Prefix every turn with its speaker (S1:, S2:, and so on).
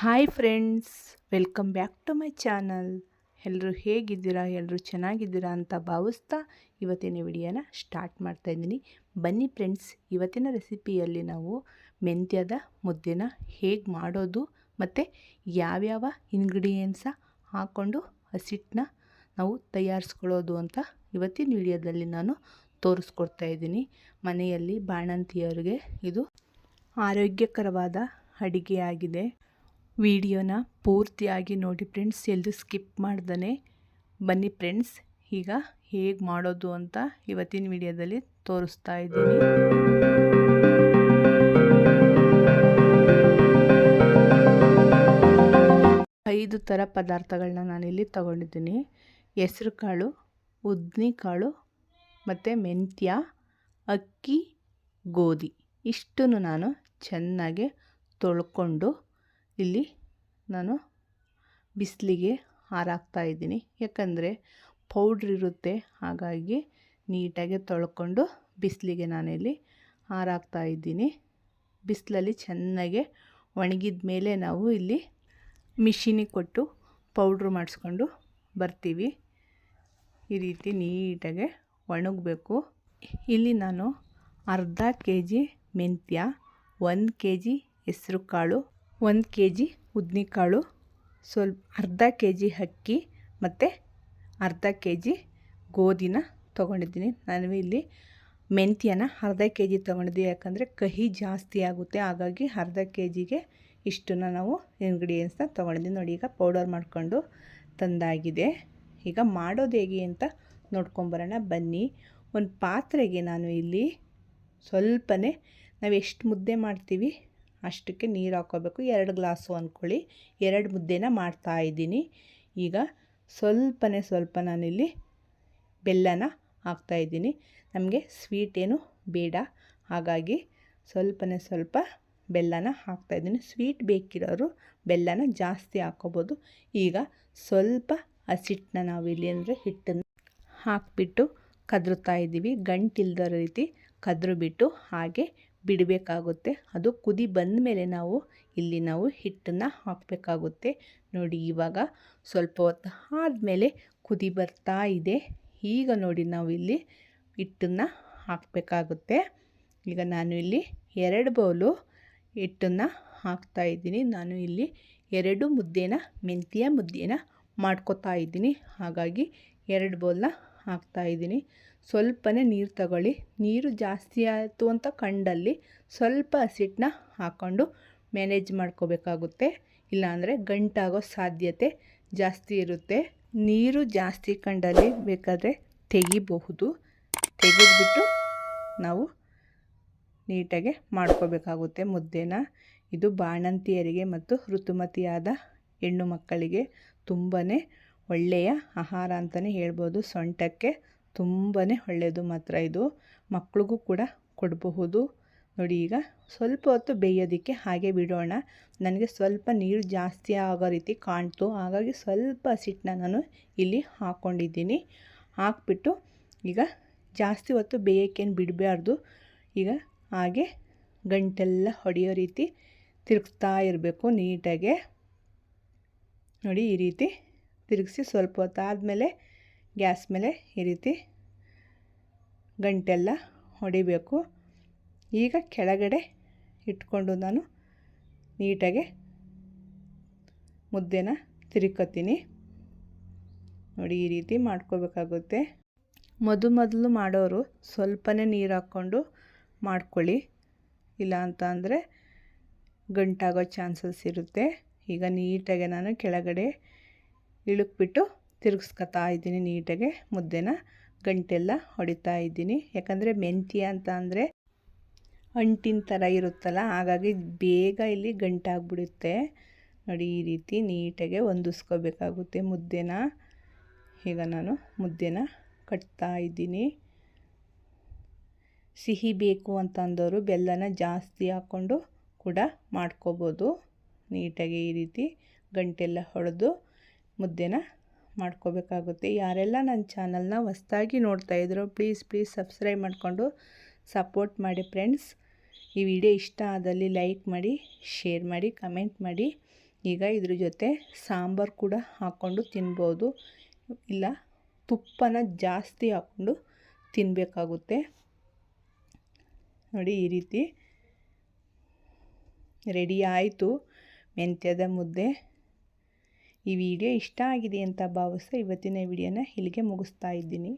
S1: Hi friends, welcome back to my channel. ಎಲ್ಲರೂ ಹೇಗಿದ್ದೀರಾ ಎಲ್ಲರೂ ಚೆನ್ನಾಗಿದ್ದೀರಾ ಅಂತ ಭಾವಿಸ್ತಾ ಇವತ್ತಿನ ವಿಡಿಯೋನ ಸ್ಟಾರ್ಟ್ ಮಾಡ್ತಾ ಇದ್ದೀನಿ. ಬನ್ನಿ ಫ್ರೆಂಡ್ಸ್, ಇವತ್ತಿನ ರೆಸಿಪಿಯಲ್ಲಿ ನಾವು ಮೆಂತ್ಯದ ಮುದ್ದೆನ ಹೇಗೆ ಮಾಡೋದು ಮತ್ತು ಯಾವ್ಯಾವ ಇಂಗ್ರೀಡಿಯೆಂಟ್ಸ ಹಾಕ್ಕೊಂಡು ಹಸಿಟ್ಟನ್ನ ನಾವು ತಯಾರಿಸ್ಕೊಳ್ಳೋದು ಅಂತ ಇವತ್ತಿನ ವಿಡಿಯೋದಲ್ಲಿ ನಾನು ತೋರಿಸ್ಕೊಡ್ತಾ ಇದ್ದೀನಿ. ಮನೆಯಲ್ಲಿ ಬಾಣಂತಿಯರಿಗೆ ಇದು ಆರೋಗ್ಯಕರವಾದ ಅಡಿಗೆಯಾಗಿದೆ ವಿಡಿಯೋನ ಪೂರ್ತಿಯಾಗಿ ನೋಡಿ ಫ್ರೆಂಡ್ಸ್, ಎಲ್ಲೂ ಸ್ಕಿಪ್ ಮಾಡ್ದೇ ಬನ್ನಿ ಫ್ರೆಂಡ್ಸ್, ಈಗ ಹೇಗೆ ಮಾಡೋದು ಅಂತ ಇವತ್ತಿನ ವಿಡಿಯೋದಲ್ಲಿ ತೋರಿಸ್ತಾ ಇದ್ದೀನಿ. ಐದು ಥರ ಪದಾರ್ಥಗಳನ್ನ ನಾನಿಲ್ಲಿ ತಗೊಂಡಿದ್ದೀನಿ. ಹೆಸ್ರು ಕಾಳು ಉದ್ನಿ ಕಾಳು ಮತ್ತು ಮೆಂತ್ಯ, ಅಕ್ಕಿ, ಗೋಧಿ. ಇಷ್ಟನ್ನು ನಾನು ಚೆನ್ನಾಗಿ ತೊಳ್ಕೊಂಡು ಇಲ್ಲಿ ನಾನು ಬಿಸಿಲಿಗೆ ಹಾರಾಕ್ತಾ ಇದ್ದೀನಿ. ಯಾಕಂದರೆ ಪೌಡ್ರ್ ಇರುತ್ತೆ. ಹಾಗಾಗಿ ನೀಟಾಗಿ ತೊಳ್ಕೊಂಡು ಬಿಸಿಲಿಗೆ ಇಲ್ಲಿ ಹಾರಾಕ್ತಾ ಇದ್ದೀನಿ. ಬಿಸಿಲಲ್ಲಿ ಚೆನ್ನಾಗೆ ಒಣಗಿದ ಮೇಲೆ ನಾವು ಇಲ್ಲಿ ಮಿಷಿನಿಗೆ ಕೊಟ್ಟು ಪೌಡ್ರ್ ಮಾಡಿಸ್ಕೊಂಡು ಬರ್ತೀವಿ. ಈ ರೀತಿ ನೀಟಾಗೆ ಒಣಗಬೇಕು. ಇಲ್ಲಿ ನಾನು ಅರ್ಧ ಕೆ ಜಿ ಮೆಂತ್ಯ, ಒಂದು ಕೆ ಜಿ ಹೆಸ್ರು ಕಾಳು ಒಂದು ಕೆ ಜಿ ಉದ್ನಿಕಾಳು ಸ್ವಲ್ಪ ಅರ್ಧ ಕೆ ಜಿ ಅಕ್ಕಿ ಮತ್ತು ಅರ್ಧ ಕೆ ಜಿ ಗೋಧಿನ ತೊಗೊಂಡಿದ್ದೀನಿ. ನಾನು ಇಲ್ಲಿ ಮೆಂತ್ಯನ ಅರ್ಧ ಕೆ ಜಿ ತೊಗೊಂಡಿದ್ದೀವಿ ಯಾಕಂದರೆ ಕಹಿ ಜಾಸ್ತಿ ಆಗುತ್ತೆ. ಹಾಗಾಗಿ ಅರ್ಧ ಕೆ ಜಿಗೆ ಇಷ್ಟನ್ನು ನಾವು ಇಂಗ್ರೀಡಿಯೆಂಟ್ಸ್ನ ತೊಗೊಂಡಿದ್ದೀವಿ ನೋಡಿ, ಈಗ ಪೌಡರ್ ಮಾಡಿಕೊಂಡು ತಂದಾಗಿದೆ. ಈಗ ಮಾಡೋದು ಹೇಗೆ ಅಂತ ನೋಡ್ಕೊಂಬರೋಣ ಬನ್ನಿ. ಒಂದು ಪಾತ್ರೆಗೆ ನಾನು ಇಲ್ಲಿ ಸ್ವಲ್ಪನೇ ನಾವು ಎಷ್ಟು ಮುದ್ದೆ ಮಾಡ್ತೀವಿ? ಅಷ್ಟಕ್ಕೆ ನೀರು ಹಾಕೋಬೇಕು. ಎರಡು ಗ್ಲಾಸು ಅಂದ್ಕೊಳ್ಳಿ ಎರಡು ಮುದ್ದೆನ ಮಾಡ್ತಾ ಇದ್ದೀನಿ. ಈಗ ಸ್ವಲ್ಪನೇ ಸ್ವಲ್ಪ ನಾನಿಲ್ಲಿ ಬೆಲ್ಲನ ಹಾಕ್ತಾಯಿದ್ದೀನಿ ನಮಗೆ ಸ್ವೀಟ್ ಏನು ಬೇಡ. ಹಾಗಾಗಿ ಸ್ವಲ್ಪನೇ ಸ್ವಲ್ಪ ಬೆಲ್ಲನ ಹಾಕ್ತಾಯಿದ್ದೀನಿ ಸ್ವೀಟ್ ಬೇಕಿರೋರು ಬೆಲ್ಲನ ಜಾಸ್ತಿ ಹಾಕೋಬೋದು. ಈಗ ಸ್ವಲ್ಪ ಹಸಿಟ್ಟನ್ನ ನಾವಿಲ್ಲಿ ಅಂದರೆ ಹಿಟ್ಟನ್ನು ಹಾಕಿಬಿಟ್ಟು ಕದ್ರುತ್ತಾ ಇದ್ದೀವಿ. ಗಂಟಿಲ್ದ ರೀತಿ ಕದ್ರು ಬಿಟ್ಟು ಹಾಗೆ ಬಿಡಬೇಕಾಗುತ್ತೆ. ಅದು ಕುದಿ ಬಂದ ಮೇಲೆ ನಾವು ಇಲ್ಲಿ ನಾವು ಹಿಟ್ಟನ್ನು ಹಾಕಬೇಕಾಗುತ್ತೆ. ನೋಡಿ ಇವಾಗ ಸ್ವಲ್ಪ ಹೊತ್ತು ಆದಮೇಲೆ ಕುದಿ ಬರ್ತಾ ಇದೆ. ಈಗ ನೋಡಿ ನಾವು ಇಲ್ಲಿ ಹಿಟ್ಟನ್ನು ಹಾಕಬೇಕಾಗುತ್ತೆ. ಈಗ ನಾನು ಇಲ್ಲಿ ಎರಡು ಬೌಲು ಹಿಟ್ಟನ್ನು ಹಾಕ್ತಾಯಿದ್ದೀನಿ ನಾನು ಇಲ್ಲಿ ಎರಡು ಮುದ್ದೆನ, ಮೆಂತ್ಯ ಮುದ್ದೆನ ಮಾಡ್ಕೋತಾ ಇದ್ದೀನಿ. ಹಾಗಾಗಿ ಎರಡು ಬೌಲನ್ನ ಹಾಕ್ತಾಯಿದ್ದೀನಿ ಸ್ವಲ್ಪನೇ ನೀರು ತಗೊಳ್ಳಿ. ನೀರು ಜಾಸ್ತಿ ಆಯಿತು ಅಂತ ಕಂಡಲ್ಲಿ ಸ್ವಲ್ಪ ಹಸಿಟ್ಟನ್ನ ಹಾಕ್ಕೊಂಡು ಮ್ಯಾನೇಜ್ ಮಾಡ್ಕೋಬೇಕಾಗುತ್ತೆ. ಇಲ್ಲಾಂದರೆ ಗಂಟಾಗೋ ಸಾಧ್ಯತೆ ಜಾಸ್ತಿ ಇರುತ್ತೆ. ನೀರು ಜಾಸ್ತಿ ಕಂಡಲ್ಲಿ ಬೇಕಾದರೆ ತೆಗಿಬಹುದು. ತೆಗೆದುಬಿಟ್ಟು ನಾವು ನೀಟಾಗೆ ಮಾಡ್ಕೋಬೇಕಾಗುತ್ತೆ ಮುದ್ದೆನ. ಇದು ಬಾಣಂತಿಯರಿಗೆ ಮತ್ತು ಋತುಮತಿಯಾದ ಹೆಣ್ಣು ಮಕ್ಕಳಿಗೆ ತುಂಬಾ ಒಳ್ಳೆಯ ಆಹಾರ ಅಂತಲೇ ಹೇಳ್ಬೋದು. ಸೊಂಟಕ್ಕೆ ತುಂಬಾ ಒಳ್ಳೆಯದು ಮಾತ್ರ ಇದು. ಮಕ್ಳಿಗೂ ಕೂಡ ಕೊಡಬಹುದು. ನೋಡಿ ಈಗ ಸ್ವಲ್ಪ ಹೊತ್ತು ಬೇಯೋದಕ್ಕೆ ಹಾಗೆ ಬಿಡೋಣ. ನನಗೆ ಸ್ವಲ್ಪ ನೀರು ಜಾಸ್ತಿ ಆಗೋ ರೀತಿ ಕಾಣ್ತು. ಹಾಗಾಗಿ ಸ್ವಲ್ಪ ಹಸಿಟ್ಟನ್ನ ನಾನು ಇಲ್ಲಿ ಹಾಕ್ಕೊಂಡಿದ್ದೀನಿ ಹಾಕ್ಬಿಟ್ಟು ಈಗ ಜಾಸ್ತಿ ಹೊತ್ತು ಬೇಯೋಕ್ಕೇನು ಬಿಡಬಾರ್ದು. ಈಗ ಹಾಗೆ ಗಂಟೆಲ್ಲ ಹೊಡೆಯೋ ರೀತಿ ತಿರುಗ್ತಾ ಇರಬೇಕು ನೀಟಾಗೆ. ನೋಡಿ ಈ ರೀತಿ ತಿರುಗಿಸಿ ಸ್ವಲ್ಪ ಹೊತ್ತು ಆದಮೇಲೆ ಗ್ಯಾಸ್ ಮೇಲೆ ಈ ರೀತಿ ಗಂಟೆಲ್ಲ ಹೊಡಿಬೇಕು. ಈಗ ಕೆಳಗಡೆ ಇಟ್ಕೊಂಡು ನಾನು ನೀಟಾಗೆ ಮುದ್ದೆನ ತಿರುಕೋತೀನಿ ನೋಡಿ, ಈ ರೀತಿ ಮಾಡ್ಕೋಬೇಕಾಗುತ್ತೆ. ಮೊದಲು ಮೊದಲು ಮಾಡೋರು ಸ್ವಲ್ಪನೇ ನೀರು ಹಾಕ್ಕೊಂಡು ಮಾಡ್ಕೊಳ್ಳಿ. ಇಲ್ಲ ಅಂತ ಅಂದರೆ ಗಂಟಾಗೋ ಚಾನ್ಸಸ್ ಇರುತ್ತೆ. ಈಗ ನೀಟಾಗೆ ನಾನು ಕೆಳಗಡೆ ಇಳುಕ್ಬಿಟ್ಟು ತಿರುಗಿಸ್ಕೊತಾ ಇದ್ದೀನಿ ನೀಟಾಗೆ, ಮುದ್ದೆನ ಗಂಟೆಲ್ಲ ಹೊಡಿತಾ ಇದ್ದೀನಿ. ಯಾಕಂದರೆ ಮೆಂತ್ಯ ಅಂತ ಅಂದರೆ ಅಂಟಿನ ಥರ ಇರುತ್ತಲ್ಲ, ಹಾಗಾಗಿ ಬೇಗ ಇಲ್ಲಿ ಗಂಟಾಗ್ಬಿಡುತ್ತೆ. ನೋಡಿ, ಈ ರೀತಿ ನೀಟಾಗೆ ಹೊಂದಿಸ್ಕೋಬೇಕಾಗುತ್ತೆ ಮುದ್ದೆನ. ಈಗ ನಾನು ಮುದ್ದೆನ ಕಟ್ತಾ ಇದ್ದೀನಿ. ಸಿಹಿ ಬೇಕು ಅಂತ ಅಂದವರು ಬೆಲ್ಲನ ಜಾಸ್ತಿ ಹಾಕ್ಕೊಂಡು ಕೂಡ ಮಾಡ್ಕೋಬೋದು. ನೀಟಾಗಿ ಈ ರೀತಿ ಗಂಟೆಲ್ಲ ಹೊಡೆದು ಮುದ್ದೆನ ಮಾಡ್ಕೋಬೇಕಾಗುತ್ತೆ. ಯಾರೆಲ್ಲ ನನ್ನ ಚಾನಲ್ನ ಹೊಸ್ದಾಗಿ ನೋಡ್ತಾ ಇದ್ರೋ, ಪ್ಲೀಸ್ ಪ್ಲೀಸ್ ಸಬ್ಸ್ಕ್ರೈಬ್ ಮಾಡಿಕೊಂಡು ಸಪೋರ್ಟ್ ಮಾಡಿ ಫ್ರೆಂಡ್ಸ್. ಈ ವಿಡಿಯೋ ಇಷ್ಟ ಆದಲ್ಲಿ ಲೈಕ್ ಮಾಡಿ, ಶೇರ್ ಮಾಡಿ, ಕಮೆಂಟ್ ಮಾಡಿ. ಈಗ ಇದ್ರ ಜೊತೆ ಸಾಂಬಾರು ಕೂಡ ಹಾಕ್ಕೊಂಡು ತಿನ್ಬೋದು. ಇಲ್ಲ, ತುಪ್ಪನ ಜಾಸ್ತಿ ಹಾಕ್ಕೊಂಡು ತಿನ್ನಬೇಕಾಗುತ್ತೆ ನೋಡಿ ಈ ರೀತಿ. ರೆಡಿ ಆಯಿತು ಮೆಂತ್ಯದ ಮುದ್ದೆ. ಈ ವಿಡಿಯೋ ಇಷ್ಟ ಆಗಿದೆ ಅಂತ ಭಾವಿಸ್ತಾ ಇವತ್ತಿನ ವಿಡಿಯೋನ ಇಲ್ಲಿಗೆ ಮುಗಿಸ್ತಾ ಇದ್ದೀನಿ.